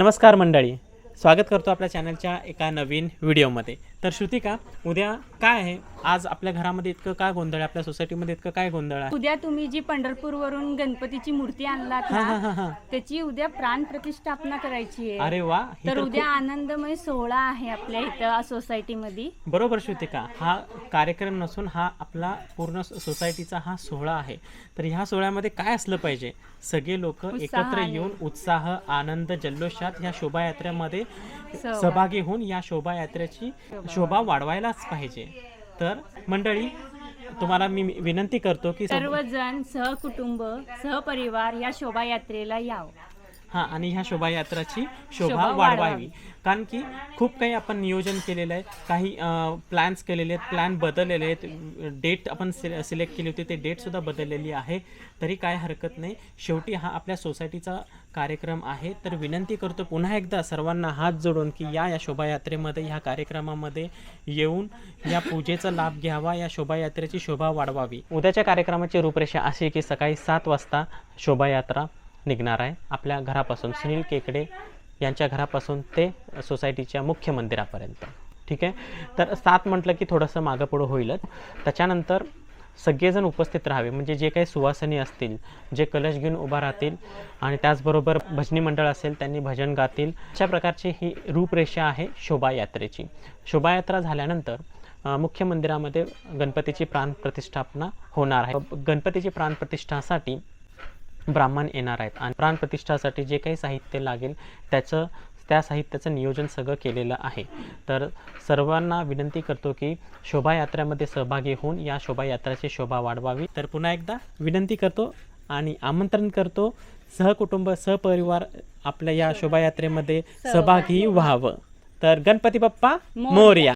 नमस्कार मंडळी. स्वागत करतो आपल्या चॅनलच्या एका नवीन व्हिडिओमध्ये तर श्रुतिका उद्या काय आहे? आज आपल्या घरामध्ये इतकं काय गोंधळ आहे? आपल्या सोसायटीमध्ये इतकं काय गोंधळ आहे? उद्या तुम्ही जी पंढरपूरवरून गणपतीची मूर्ती आणलात हा हा हा हा. त्याची उद्या प्राण प्रतिष्ठापना करायची आहे. अरे वा ही तर तर उद्या आनंदमय सोहळा आहे आपल्या इथं सोसायटीमध्ये बरोबर श्रुतिका हा कार्यक्रम नसून हा आपला पूर्ण सो- सोसायटीचा हा सोहळा आहे. तर ह्या सोहळ्यामध्ये काय असलं पाहिजे? सगळे लोक एकत्र उत्साहाने. येऊन उत्साह आनंद जल्लोषात ह्या शोभायात्रेमध्ये. सहभागी होऊन या शोभायात्रेची शोभा वाढवायलाच पाहिजे. तर मंडळी तुम्हाला मी विनंती करतो की सर्वजण सहकुटुंब सहपरिवार या शोभायात्रेला यावं. हा आणि ह्या शोभायात्राची शोभा वाढवावी. कारण की खूप काही आपण नियोजन केलेलं आहे. काही प्लॅन्स केलेले आहेत प्लॅन बदललेले आहेत. डेट आपण सिले सिलेक्ट केली होती ते डेटसुद्धा बदललेली आहे. तरी काय हरकत नाही. शेवटी हा आपल्या सोसायटीचा कार्यक्रम आहे. तर विनंती करतो पुन्हा एकदा सर्वांना हात जोडून की या या शोभायात्रेमध्ये ह्या कार्यक्रमामध्ये येऊन या पूजेचा लाभ घ्यावा या शोभायात्रेची शोभा वाढवावी. उद्याच्या कार्यक्रमाची रूपरेषा अशी की सकाळी सात वाजता शोभायात्रा निघणार आहे. आपल्या घरापासून सुनील केकडे यांच्या घरापासून ते सोसायटीच्या मुख्य मंदिरापर्यंत. ठीक आहे? तर सात म्हटलं की थोडंसं मागं पुढं होईलच. त्याच्यानंतर सगळेजण उपस्थित राहावे. म्हणजे जे काही सुवासनी असतील जे कलश घेऊन उभा राहतील आणि त्याचबरोबर भजनी मंडळ असेल त्यांनी भजन गातील अशा प्रकारची ही रूपरेषा आहे शोभायात्रेची. शोभायात्रा झाल्यानंतर मुख्य मंदिरामध्ये गणपतीची प्राण प्रतिष्ठापना होणार आहे. गणपतीची प्राण प्रतिष्ठासाठी ब्राह्मण येणार आहेत. आणि प्राणप्रतिष्ठासाठी जे काही साहित्य लागेल त्याचं त्या साहित्याचं नियोजन सगळं केलेलं आहे. तर सर्वांना विनंती करतो की शोभायात्रेमध्ये सहभागी होऊन या शोभायात्राची शोभा वाढवावी. तर पुन्हा एकदा विनंती करतो आणि आमंत्रण करतो सहकुटुंब सहपरिवार आपल्या या शोभायात्रेमध्ये सहभागी व्हावं. तर गणपती बाप्पा मोर्या.